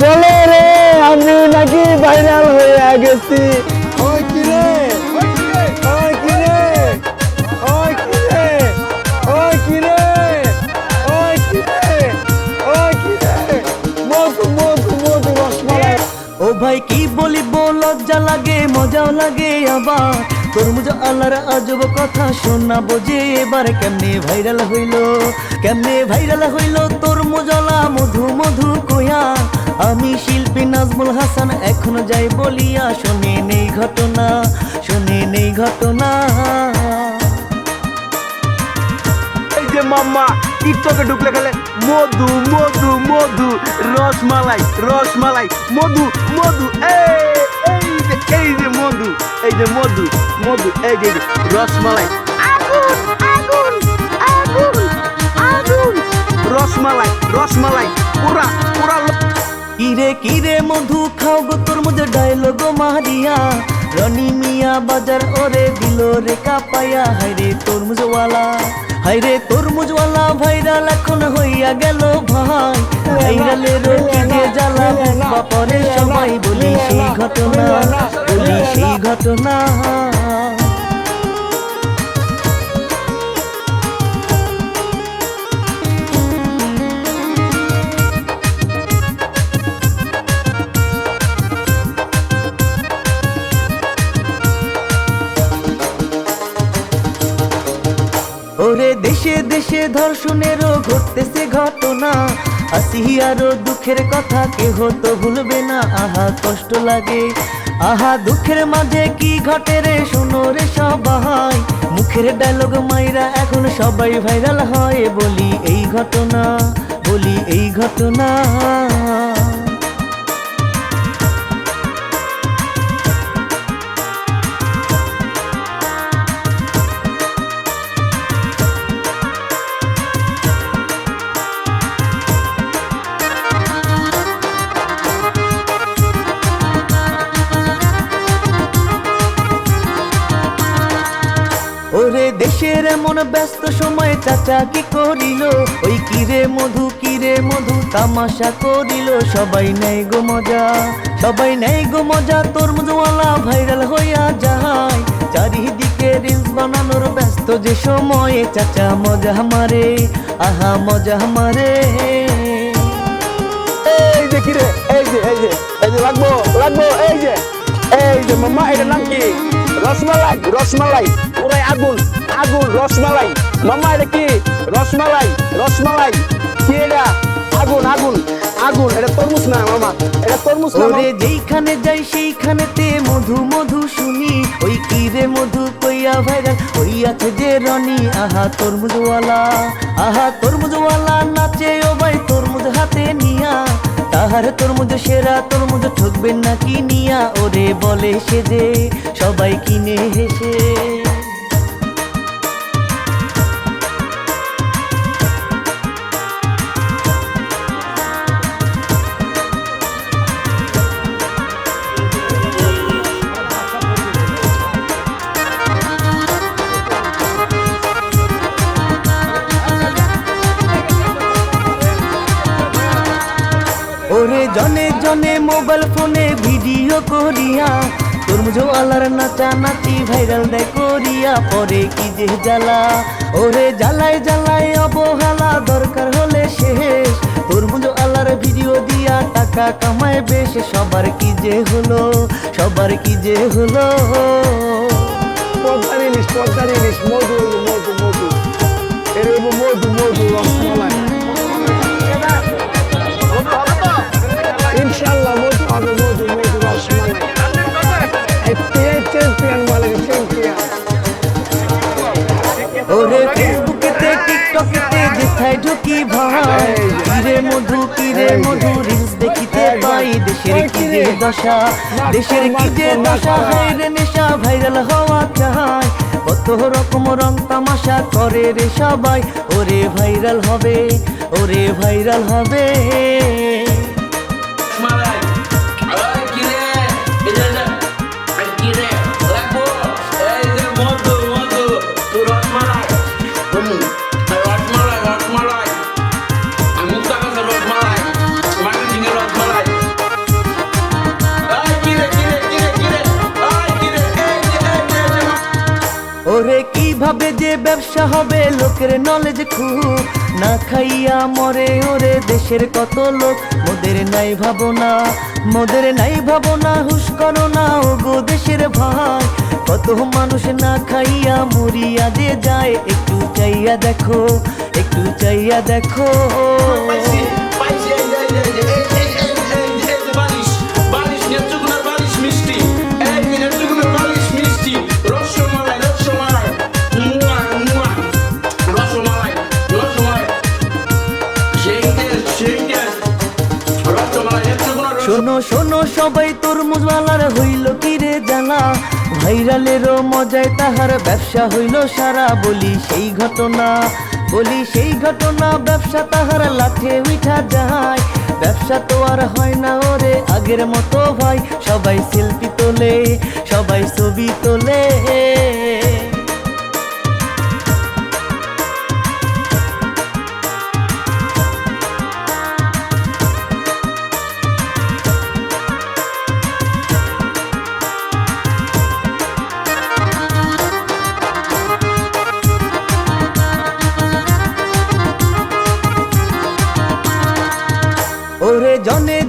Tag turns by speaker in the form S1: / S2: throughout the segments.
S1: বলে রে আমি নাকি ভাইরাল হয়ে গেছি। ওই কি রে? ওই কি রে? ওই কি রে? ওই কি রে? ওই কি রে? ওই কি রে? ওই মধু মধু মধু রসমালাই।
S2: ও ভাই কি বলিব লজ্জা লাগে মজাও লাগে আবার। তরমুজ আল্লাহর আজব কথা শোনাবো যে এবার কেমনে ভাইরাল হইল, কেমনে ভাইরাল হইল মধু মধু কয়া আমি শিল্পী নাজমুল হাসান, এখনও যাই বলিয়া, শোনে নেই ঘটনা, শোনে নেই ঘটনা।
S1: এই যে মাম্মা, টিকটকে ঢুকলে খেলে, মধু মধু মধু, রসমালাই রসমালাই, মধু মধু, এই এই যে মধু মধু এই যে রসমালাই
S3: আগুন আগুন আগুন আগুন
S1: রসমালাই রসমালাই পুরা পুরা
S2: কিরে কিরে মধু খাও গো তোর মধ্যে ডায়লগ মারিয়া। রনি মিয়া বাজার ওরে দিল রে কাপায়া হাইরে তরমুজওয়ালা হাইরে তরমুজওয়ালা ভাইরাল এখন হইয়া গেল ভাই। ভাইরালে রোকি দিয়ে জ্বালা বাপরে সবাই বলি সেই ঘটনা। বলি সেই ঘটনা। ওরে দেশে দেশে ধর্ষণেরও ঘটতেছে ঘটনা। হাসি আরও দুঃখের কথা কেহ তো ভুলবে না আহা কষ্ট লাগে। আহা, দুঃখের মাঝে কি ঘটে রে? শুনো রে, সবাই। মুখের ডায়লগ মাইরা এখন সবাই ভাইরাল হয়। বলি এই ঘটনা, বলি এই ঘটনা। দেশের এমন ব্যস্ত সময় চাচা কি করিল? ওই কিরে মধু কিরে মধু তামাশা করিল? সবাই নেই গো মজা, সবাই নেই গো মজা তোর মজওয়ালা ভাইরাল হইয়া যায়। চারিদিকে রিলস বানানোর ব্যস্ত যে সময়ে চাচা মজা মারে, আহা মজা মারে।
S1: এই যে কি রে এই যে এই যে এই যে লাগবো লাগবো, এই যে এই যে মাম্মা এটা নাম কি? রসমালাই রসমালাই। পুরাই আগুন আগুন রসমালাই। মাম্মা এটা কি? রসমালাই রসমালাই। কি এটা? আগুন আগুন আগুন। এটা তরমুজ না মামা। এটা তরমুজ না
S2: ওরে যেইখানে যাই সেইখানেতে মধু মধু শুনি। ওই কি রে মধু কইয়া ভাইরাল? হইয়াছে যে রনি। আহা তরমুজওয়ালা। আহা তরমুজওয়ালা নাচে ও ভাই তরমুজ হাতে নিয়া। তাহার তরমুজ সেরা তরমুজ ঠকবেন নাকি নিয়া? ওরে বলে সে যে সবাই কিনে হেসে। জনে জনে মোবাইল ফোনে ভিডিও করিয়া। আলার নাচা নাচি ভাইরাল দেয় করিয়া। পরে কি যে জ্বালা, ওরে জ্বালায় জ্বালায় অবহেলা, দরকার হলে শেষ। তরমুজ আলার ভিডিও দিয়া টাকা কামায় বেশ, সবার কি যে হলো, সবার কি যে হলো?
S1: মধু মধু মধু।
S2: ওরে ফেসবুকেতে টিকটকেতে যেথায় ঢুকি ভাই। কিরে মধু কিরে মধু রিলস দেখিতে পাই। দেশের কি যে দশা, দেশের কি যে দশা হাই রে নেশা ভাইরাল হওয়া চাই। কত রকম রং তামাশা করে রে সবাই। ওরে ভাইরাল হবে, ওরে ভাইরাল হবে। ভাবে যে ব্যবসা হবে, লোকের নলেজ খুব। না খাইয়া মরে ওরে দেশের কত লোক। মোদের নাই ভাবনা, মোদের নাই ভাবনা, হুশ করো না ও গো দেশের ভাই। কত মানুষ না খাইয়া মরিয়া যে যায়, একটু চাইয়া দেখো, একটু চাইয়া দেখো। তরমুজওয়ালার হইল কি রে জানা ভাইরালেরও মজায় তাহার ব্যবসা হইল সারা। বলি সেই ঘটনা, বলি সেই ঘটনা, ব্যবসা তাহার লাঠে উঠা যায়। ব্যবসা তো আর হয় না ওরে আগের মতো ভাই। সবাই সেলফি তোলে, সবাই ছবি তোলে।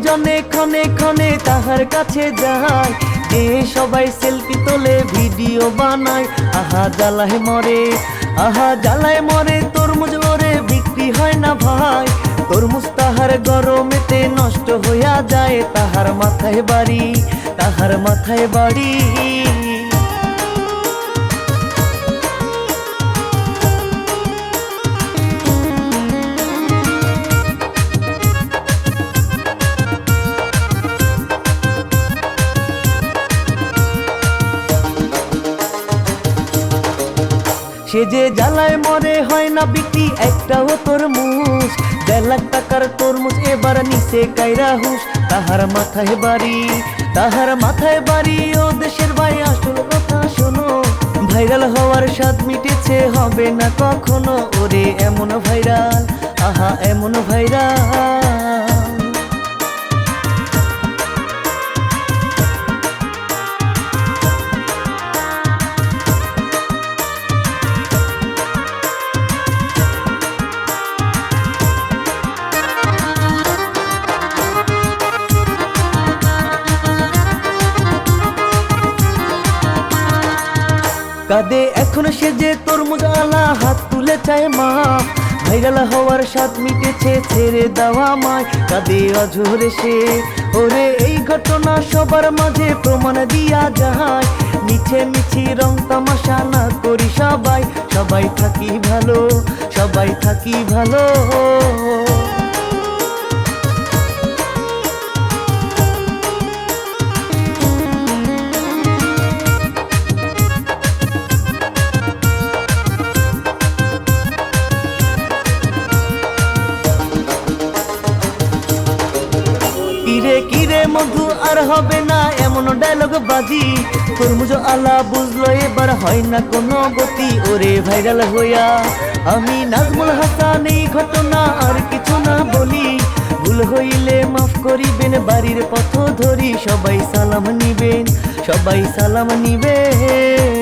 S2: জনে ক্ষণে ক্ষণে তাহার কাছে যায়। এ সবাই সেলফি তোলে, ভিডিও বানায়। আহা জ্বালায় মরে, আহা জ্বালায় মরে, তরমুজ ওরে বিক্রি হয় না ভাই। তরমুজ তাহার গরমেতে নষ্ট হইয়া যায়, তাহার মাথায় বাড়ি, তাহার মাথায় বাড়ি। সে যে জ্বালায় মরে হয় না বিক্রি, একটাও তরমুজ। দেড় লাখ টাকার তরমুজ এবার নিচে কাইরা হুস তাহার মাথায় বাড়ি, তাহার মাথায় বাড়ি, ও দেশের ভাই, আসল কথা শোনো। ভাইরাল হওয়ার স্বাদ মিটেছে, হবে না কখনো। ওরে, এমন ভাইরাল, আহা, এমন ভাইরাল। কাঁদে এখন সে যে তরমুজ আলা, হাত তুলে চায় মা। ভাইরাল হওয়ার স্বাদ মিটেছে, ছেড়ে দেওয়া মায় কাঁদে অঝরে সে। ওরে, এই ঘটনা সবার মাঝে প্রমাণ দিয়া যায়। মিছে মিছি রং তামাশা না করি সবাই। সবাই থাকি ভালো, সবাই থাকি ভালো। হবে না এমন ডায়লগ বাজি। তরমুজ আলা বুঝলো এবার হয় না কোনো গতি। ওরে ভাইরাল হইয়া আমি নাজমুল হাসান এই ঘটনা আর কিছু না বলি। ভুল হইলে মাফ করিবেন, বাড়ির পথ ধরি। সবাই সালাম নিবেন, সবাই সালাম নিবেন।